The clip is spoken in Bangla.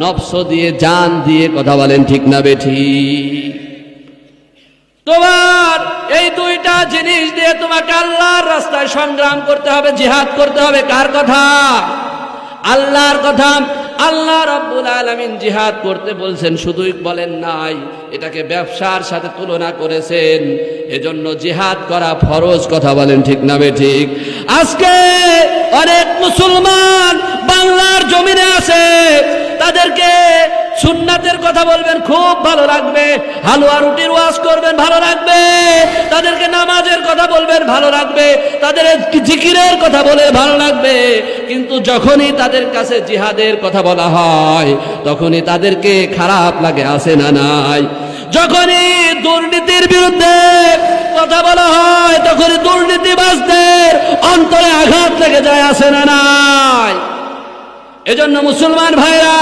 নফস দিয়ে, জান দিয়ে কথা বলেন, ঠিক না বেঠি? তোমার এই দুইটা জিনিস দিয়ে তোমাকে আল্লাহর রাস্তায় সংগ্রাম করতে হবে, জিহাদ করতে হবে, কার কথা? আল্লাহর কথা। আল্লাহ রব্বুল আলমিন জিহাদ করতে বলছেন, শুধুই বলেন নাই, এটাকে ব্যবসার সাথে তুলনা করেছেন, এজন্য জিহাদ করা ফরজ, কথা বলেন ঠিক না বে ঠিক আজকে অনেক সুন্নাতের কথা বলবেন, খুব ভালো লাগবে। হালুয়া রুটির ওয়াজ করবেন, ভালো লাগবে। তাদেরকে নামাজের কথা বলবেন, ভালো লাগবে। তাদের জিকিরের কথা বলে ভালো লাগবে। কিন্তু যখনই তাদের কাছে জিহাদের কথা বলা হয়, তখনই তাদেরকে খারাপ লাগে, আসে না নাই। যখনই দুর্নীতির বিরুদ্ধে কথা বলা হয়, তখনই দুর্নীতিবাজদের অন্তরে আঘাত লেগে যায়, আসে না নাই। এজন্য মুসলমান ভাইরা